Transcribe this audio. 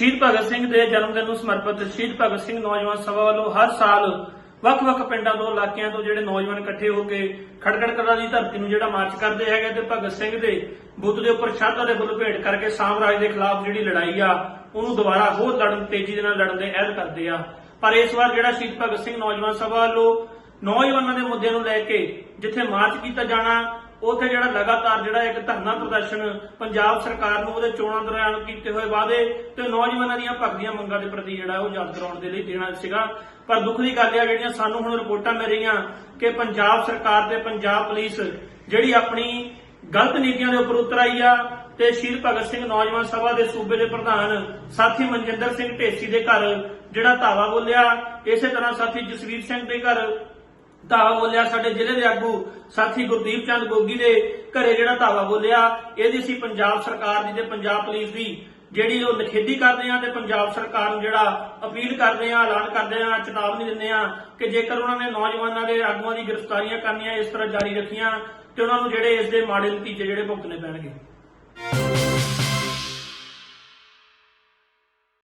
ਸ਼ਹੀਦ ਭਗਤ ਸਿੰਘ ਦੇ ਜਨਮ ਦਿਨ ਨੂੰ ਸਮਰਪਿਤ ਸ਼ਹੀਦ ਭਗਤ ਸਿੰਘ ਨੌਜਵਾਨ ਸਭਾ ਵੱਲੋਂ ਹਰ ਸਾਲ ਵੱਖ-ਵੱਖ ਪਿੰਡਾਂ ਤੋਂ, ਇਲਾਕਿਆਂ ਤੋਂ ਜਿਹੜੇ ਨੌਜਵਾਨ ਇਕੱਠੇ ਹੋ ਕੇ ਖੜਖੜ ਕਲਾ ਦੀ ਧਰਤੀ ਨੂੰ ਜਿਹੜਾ ਮਾਰਚ ਕਰਦੇ ਹੈਗੇ ਤੇ ਭਗਤ ਸਿੰਘ ਦੇ ਬੁੱਤ ਦੇ ਉੱਪਰ ਸ਼ਰਧਾ ਦੇ ਫੁੱਲ ਭੇਟ ਕਰਕੇ ਸਾਮਰਾਜ ਦੇ ਖਿਲਾਫ ਜਿਹੜੀ ਲੜਾਈ ਆ, ਉਹਨੂੰ ਦੁਬਾਰਾ ਹੋਰ ਲੜਨ, ਤੇਜ਼ੀ ਦੇ ਨਾਲ ਲੜਨ ਦੇ ਅਹਿਦ ਕਰਦੇ ਆ। ਪਰ ਇਸ ਵਾਰ ਜਿਹੜਾ ਸ਼ਹੀਦ ਭਗਤ ਸਿੰਘ ਨੌਜਵਾਨ ਸਭਾ ਵੱਲੋਂ ਨੌਜਵਾਨਾਂ ਦੇ ਮੁੱਦੇ ਨੂੰ ਲੈ ਕੇ ਜਿੱਥੇ ਮਾਰਚ ਕੀਤਾ ਜਾਣਾ ਉੱਥੇ ਜਿਹੜਾ ਲਗਾਤਾਰ ਜਿਹੜਾ ਇੱਕ ਧਰਨਾ ਪ੍ਰਦਰਸ਼ਨ ਪੰਜਾਬ ਸਰਕਾਰ ਨੂੰ ਉਹਦੇ ਚੋਣਾਂ ਦੌਰਾਨ ਕੀਤੇ ਹੋਏ ਵਾਅਦੇ ਤੇ ਨੌਜਵਾਨਾਂ ਦੀਆਂ ਭਗਦੀਆਂ ਮੰਗਾਂ ਦੇ ਪ੍ਰਤੀ ਜਿਹੜਾ ਉਹ ਯਾਦ ਕਰਾਉਣ ਦੇ ਲਈ ਦੇਣਾ ਸੀਗਾ। ਪਰ ਦੁੱਖ ਦੀ ਗੱਲ ਇਹ ਜਿਹੜੀਆਂ ਸਾਨੂੰ ਹੁਣ ਰਿਪੋਰਟਾਂ ਮਿਲ ਰਹੀਆਂ ਕਿ ਪੰਜਾਬ ਸਰਕਾਰ ਤੇ ਪੰਜਾਬ ਪੁਲਿਸ ਜਿਹੜੀ ਆਪਣੀ ਗਲਤ ਨੀਤੀਆਂ ਦੇ ਉੱਪਰ ਉਤਰ ਆਈ ਆ ਤੇ ਸ਼ਹੀਦ ਭਗਤ ਸਿੰਘ ਨੌਜਵਾਨ ਸਭਾ ਦੇ ਸੂਬੇ ਦੇ ਪ੍ਰਧਾਨ ਸਾਥੀ ਮਨਜਿੰਦਰ ਸਿੰਘ ਢੇਸੀ ਦੇ ਘਰ ਜਿਹੜਾ ਧਾਵਾ ਬੋਲਿਆ, ਇਸੇ ਤਰ੍ਹਾਂ ਸਾਥੀ ਜਸਵੀਰ ਸਿੰਘ ਦੇ ਘਰ ਧਾਵਾ ਬੋਲਿਆ ਸਾਡੇ ਜ਼ਿਲ੍ਹੇ ਦੇ ਆਗੂ ਸਾਥੀ ਗੁਰਦੀਪ ਚੰਦ ਗੋਗੀ ਦੇ ਘਰੇ ਜਿਹੜਾ ਧਾਵਾ ਬੋਲਿਆ, ਇਹਦੀ ਅਸੀਂ ਪੰਜਾਬ ਸਰਕਾਰ ਦੀ ਤੇ ਪੰਜਾਬ ਪੁਲਿਸ ਦੀ ਜਿਹੜੀ ਉਹ ਨਿਖੇਧੀ ਕਰਦੇ ਆ ਤੇ ਪੰਜਾਬ ਸਰਕਾਰ ਨੂੰ ਜਿਹੜਾ ਅਪੀਲ ਕਰਦੇ ਆ ਐਲਾਨ ਕਰਦੇ ਆ ਚੇਤਾਵਨੀ ਦਿੰਦੇ ਆ ਕਿ ਜੇਕਰ ਉਹਨਾਂ ਨੇ ਨੌਜਵਾਨਾਂ ਦੇ ਆਗੂਆਂ ਦੀ ਗ੍ਰਿਫਤਾਰੀਆਂ ਕਰਨੀਆਂ, ਇਸ ਤਰ੍ਹਾਂ ਜਾਰੀ ਰੱਖੀਆਂ ਤੇ ਉਹਨਾਂ ਨੂੰ ਜਿਹੜੇ ਇਸ ਦੇ ਮਾੜੇ ਨਤੀਜੇ ਜਿਹੜੇ ਭੁਗਤਣੇ ਪੈਣਗੇ।